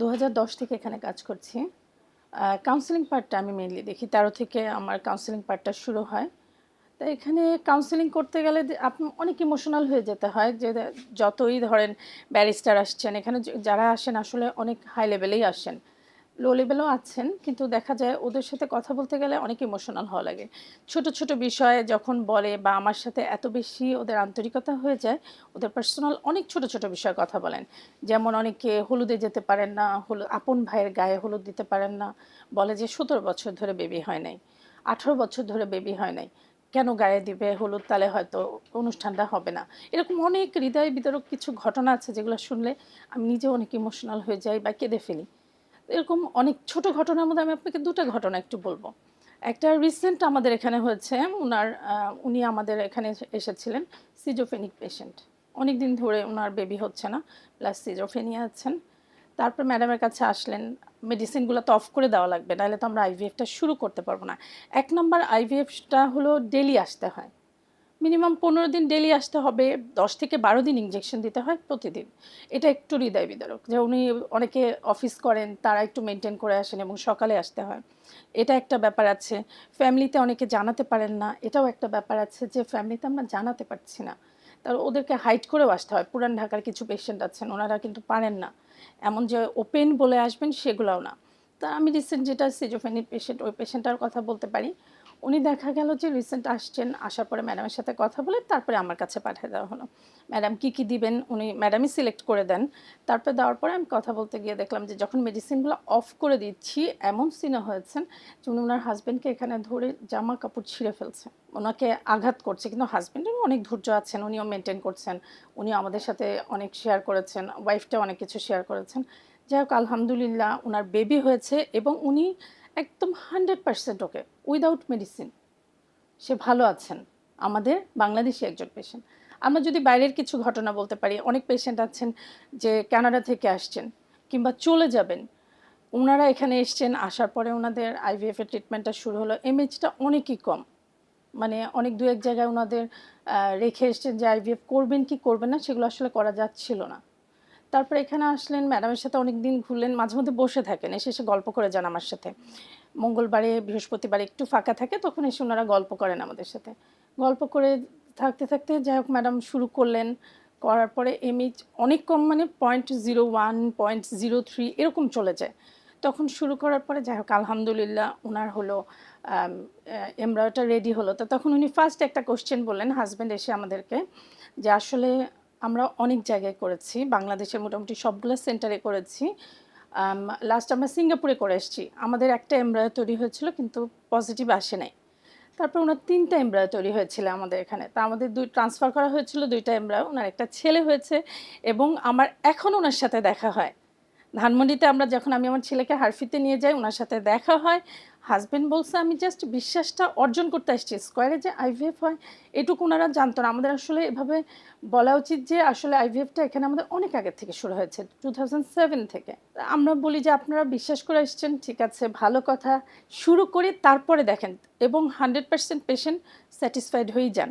দু হাজার দশ থেকে এখানে কাজ করছি। কাউন্সেলিং পার্টটা আমি মেনলি দেখি। তেরো থেকে আমার কাউন্সেলিং পার্টটা শুরু হয়। তা এখানে কাউন্সেলিং করতে গেলে আপনি অনেক ইমোশনাল হয়ে যেতে হয় যে যতই ধরেন ব্যারিস্টার আসছেন, এখানে যারা আসেন আসলে অনেক হাই লেভেলেই আসেন। লো লেভেলও আছেন, কিন্তু দেখা যায় ওদের সাথে কথা বলতে গেলে অনেক ইমোশনাল হওয়া লাগে। ছোট ছোট বিষয়ে যখন বলে বা আমার সাথে এত বেশি ওদের আন্তরিকতা হয়ে যায়, ওদের পার্সোনাল অনেক ছোট ছোট বিষয়ে কথা বলেন। যেমন অনেকে হলুদে যেতে পারেন না হলুদ আপন ভাইয়ের গায়ে হলুদ দিতে পারেন না, বলে যে সতেরো বছর ধরে বেবি হয় নাই, আঠারো বছর ধরে বেবি হয় নাই, কেন গায়ে দিবে হলুদ তালে হয়তো অনুষ্ঠানটা হবে না। এরকম অনেক হৃদয় বিতরক কিছু ঘটনা আছে যেগুলো শুনলে আমি নিজে অনেক ইমোশনাল হয়ে যাই বা কেঁদে ফেলি। এরকম অনেক ছোট ঘটনার মধ্যে আমি আপনাকে দুটো ঘটনা একটু বলব। একটা রিসেন্ট আমাদের এখানে হয়েছে ওনার উনি আমাদের এখানে এসে- এসেছিলেন সিজোফেনিক পেশেন্ট অনেক দিন ধরে ওনার বেবি হচ্ছে না প্লাস সিজোফেনিয়া আছেন। তারপর ম্যাডামের কাছে আসলেন মেডিসিনগুলো তো অফ করে দেওয়া লাগবে, নাহলে তো আমরা আইভিএফটা শুরু করতে পারব না। এক নম্বর আইভিএফটা হলো ডেলি আসতে হয়। মিনিমাম পনেরো দিন ডেলি আসতে হবে, দশ থেকে বারো দিন ইঞ্জেকশন দিতে হয় প্রতিদিন। এটা একটু হৃদয় বিদারক, যে উনি অনেকে অফিস করেন, তারা একটু মেনটেন করে আসেন এবং সকালে আসতে হয়। এটা একটা ব্যাপার আছে। ফ্যামিলিতে অনেকে জানাতে পারেন না, এটাও একটা ব্যাপার আছে যে ফ্যামিলিতে আমরা জানাতে পারছি না। তার ওদেরকে হাইট করেও আসতে হয়। পুরান ঢাকার কিছু পেশেন্ট আছেন, ওনারা কিন্তু পারেন না। এমন যে ওপেন বলে আসবেন সেগুলোও না। তা আমি রিসেন্ট যেটা সিজোফেনিক পেশেন্ট ওই পেশেন্টটার কথা বলতে পারি। উনি দেখা গেল যে রিসেন্ট আসছেন, আসার পরে ম্যাডামের সাথে কথা বলে তারপরে আমার কাছে পাঠিয়ে দেওয়া হলো। ম্যাডাম কী কী দিবেন উনি ম্যাডামই সিলেক্ট করে দেন। তারপরে দেওয়ার পরে আমি কথা বলতে গিয়ে দেখলাম যে যখন মেডিসিনগুলো অফ করে দিচ্ছি, এমন সিনে হয়েছেন যে উনি ওনার হাজব্যান্ডকে এখানে ধরে জামা কাপড় ছিঁড়ে ফেলছে ওনাকে আঘাত করছে, কিন্তু হাজব্যান্ডের অনেক ধৈর্য আছেন, উনিও মেনটেন করছেন উনি আমাদের সাথে অনেক শেয়ার করেছেন ওয়াইফটা অনেক কিছু শেয়ার করেছেন। যাই হোক, আলহামদুলিল্লাহ ওনার বেবি হয়েছে এবং উনি একদম hundred percent okay, without medicine. সে ভালো আছেন। আমাদের বাংলাদেশি একজন পেশেন্ট আমরা যদি বাইরের কিছু ঘটনা বলতে পারি, অনেক পেশেন্ট আছেন যে কানাডা থেকে আসছেন কিংবা চলে যাবেন। ওনারা এখানে এসছেন, আসার পরে ওনাদের আইভিএফ এর ট্রিটমেন্টটা শুরু হলো। এমএইচটা অনেকই কম। মানে অনেক দু এক জায়গায় ওনাদের রেখে এসছেন যে আইভিএফ করবেন কি করবেন না, সেগুলো আসলে করা যাচ্ছিল না। তারপরে এখানে আসলেন ম্যাডামের সাথে অনেক দিন ঘুরলেন, মাঝে মধ্যে বসে থাকেন, এসে এসে গল্প করে যান আমার সাথে। মঙ্গলবারে, বৃহস্পতিবারে একটু ফাঁকা থাকে, তখন এসে ওনারা গল্প করেন আমাদের সাথে। গল্প করে থাকতে থাকতে যাই হোক ম্যাডাম শুরু করলেন, করার পরে এমএইচ অনেক কম মানে point zero one point zero three এরকম চলে যায়। তখন শুরু করার পরে যাই হোক আলহামদুলিল্লাহ ওনার হলো এমব্রয়টা রেডি হলো। তো তখন উনি ফার্স্ট একটা কোশ্চেন বললেন হাজব্যান্ড এসে আমাদেরকে যে আসলে আমরা অনেক জায়গায় করেছি, বাংলাদেশের মোটামুটি সবগুলো সেন্টারে করেছি। লাস্ট আমরা সিঙ্গাপুরে করে এসেছি। আমাদের একটা এমব্রয়ার তৈরি হয়েছিল কিন্তু পজিটিভ আসে নাই। তারপর ওনার তিনটা এমব্রয়ার তৈরি হয়েছিল আমাদের এখানে। তা আমাদের দুই ট্রান্সফার করা হয়েছিল দুইটা এমব্রয়ার ওনার একটা ছেলে হয়েছে এবং আমার এখন ওনার সাথে দেখা হয়। ধানমন্ডিতে আমরা যখন আমি আমার ছেলেকে হারফিতে নিয়ে যাই ওনার সাথে দেখা হয়। হাজব্যান্ড বলছে, আমি জাস্ট বিশ্বাসটা অর্জন করতে আসছি। স্কোয়ারে যে আইভিএফ হয়, এটুকু ওনারা জানতো না। আমাদের আসলে এভাবে বলা উচিত যে, আসলে আইভিএফটা এখানে আমাদের অনেক আগে থেকে শুরু হয়েছে টু থেকে। আমরা বলি যে, আপনারা বিশ্বাস করে আসছেন, ঠিক আছে, ভালো কথা। শুরু করে, তারপরে দেখেন। এবং হান্ড্রেড পার্সেন্ট পেশেন্ট স্যাটিসফাইড হয়েই যান।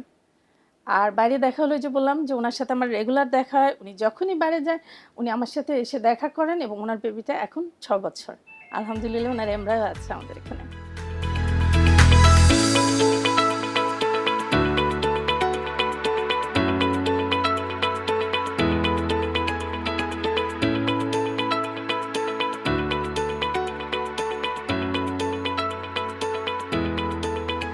আর বাইরে দেখা হলো যে বললাম যে ওনার সাথে আমার রেগুলার দেখা হয়। উনি যখনই বাইরে যায়, উনি আমার সাথে এসে দেখা করেন এবং ওনার বেবিটা এখন ছ বছর। আলহামদুলিল্লাহ, ওনার এমরাও আছে আমাদের এখানে।